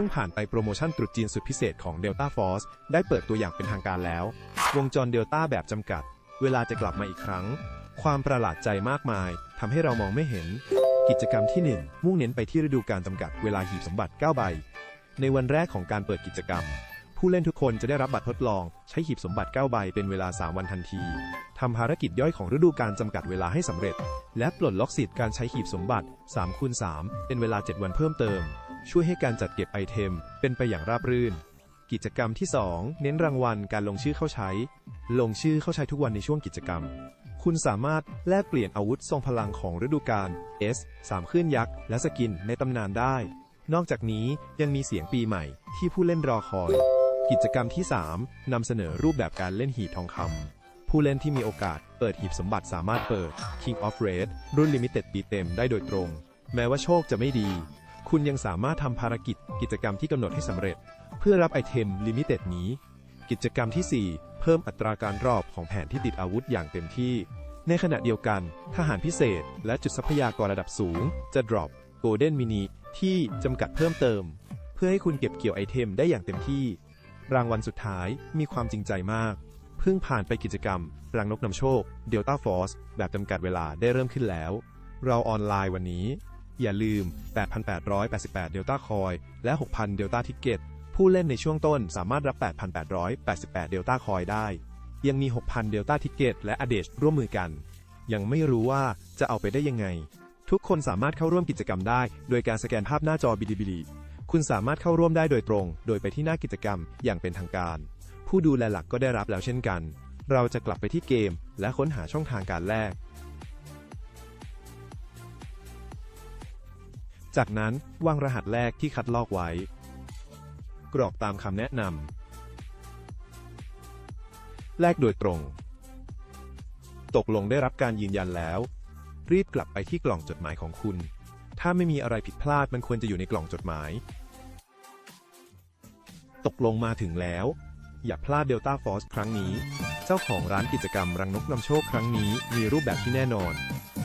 พิ่งผ่านไปโปรโมชั่นตรุษจีนสุดพิเศษของ Delta Force ได้เปิดตัวอย่างเป็นทางการแล้ว วงจร Delta แบบจำกัด เวลาจะกลับมาอีกครั้ง ความประหลาดใจมากมายทำให้เรามองไม่เห็น กิจกรรมที่ 1 มุ่งเน้นไปที่ฤดูการจำกัดเวลาหีบสมบัติ9ใบ ในวันแรกของการเปิดกิจกรรม ผู้เล่นทุกคนจะได้รับบัตรทดลอง ใช้หีบสมบัติ9ใบเป็นเวลา 3 วันทันทีทำภารกิจย่อยของฤดูการจำกัดเวลาให้สำเร็จ และปลดล็อกสิทธิ์การใช้หีบสมบัติ3คูณ3เป็นเวลา 7 วันเพิ่มเติม ช่วยให้การจัดเก็บไอเทม เป็นไปอย่างราบรื่น กิจกรรมที่ 2 เน้นรางวัลการลงชื่อเข้าใช้ ลงชื่อเข้าใช้ทุกวันในช่วงกิจกรรม คุณสามารถแลกเปลี่ยนอาวุธทรงพลังของฤดูกาล S 3คลื่นยักษ์ และสกินในตำนานได้ นอกจากนี้ยังมีเสียงปีใหม่ที่ผู้เล่นรอคอย กิจกรรมที่ 3นำเสนอรูปแบบการเล่นหีบทองคำผู้เล่นที่มีโอกาสเปิดหีบสมบัติสามารถเปิด King of Red รุ่น Limited ปีเต็มได้โดยตรง แม้ว่าโชคจะไม่ดี คุณยังสามารถทำภารกิจกิจกรรมที่กำหนดให้สำเร็จ เพื่อรับไอเทม Limited นี้ กิจกรรมที่ 4 เพิ่มอัตราการรอบของแผนที่ติดอาวุธอย่างเต็มที่ ในขณะเดียวกันทหารพิเศษ และจุดทรัพยากรระดับสูง จะ drop Golden Mini ที่จำกัดเพิ่มเติม เพื่อให้คุณเก็บเกี่ยวไอเทมได้อย่างเต็มที่ รางวัลสุดท้ายมีความจริงใจมากเพิ่งผ่านไปกิจกรรมรังนกนำโชค Delta Force แบบจำกัดเวลาได้เริ่มขึ้นแล้ว เราออนไลน์วันนี้ อย่าลืม 8,888 Delta Coin และ 6,000 Delta Ticket ผู้เล่นในช่วงต้นสามารถรับ 8,888 Delta Coin ได้ ยังมี 6,000 Delta Ticket และ a d e ร่วมมือกัน ยังไม่รู้ว่าจะเอาไปได้ยังไง ทุกคนสามารถเข้าร่วมกิจกรรมได้ โดยการสแกนภาพหน้าจอบิลิบิลิคุณสามารถเข้าร่วมได้โดยตรง โดยไปที่หน้ากิจกรรมอย่างเป็นทางการ ผู้ดูแลหลักก็ได้รับแล้วเช่นกัน เราจะกลับไปที่เกม และค้นหาช่องทางการแลก จากนั้นวางรหัสแรกที่คัดลอกไว้ กรอกตามคำแนะนำแลกโดยตรง ตกลงได้รับการยืนยันแล้ว รีบกลับไปที่กล่องจดหมายของคุณ ถ้าไม่มีอะไรผิดพลาดมันควรจะอยู่ในกล่องจดหมาย ตกลงมาถึงแล้ว อย่าพลาด Delta Force ครั้งนี้ เจ้าของร้านกิจกรรมรังนกนำโชคครั้งนี้มีรูปแบบที่แน่นอน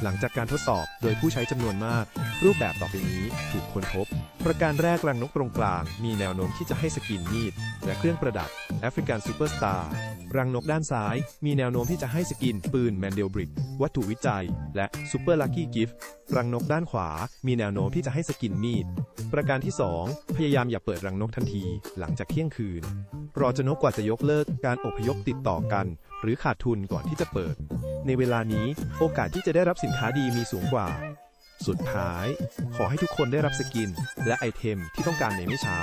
หลังจากการทดสอบโดยผู้ใช้จำนวนมาก รูปแบบต่อไปนี้ถูกค้นพบ ประการแรกรังนกตรงกลาง มีแนวโน้มที่จะให้สกินมีด และเครื่องประดับแอฟริกันซูเปอร์สตาร์ รังนกด้านซ้าย มีแนวโน้มที่จะให้สกิน ปืนแมนเดลบริก วัตถุวิจัย และซูเปอร์ลัคกี้กิฟต์รังนกด้านขวา มีแนวโน้มที่จะให้สกินมีด ประการที่ 2 พยายามอย่าเปิดรังนกทันที หลังจากเที่ยงคืน รอจนกกว่าจะยกเลิกการอพยพติดต่อกัน หรือขาดทุนก่อนที่จะเปิด ในเวลานี้โอกาสที่จะได้รับสินค้าดีมีสูงกว่า สุดท้าย ขอให้ทุกคนได้รับสกิน และไอเทมที่ต้องการในไม่ช้า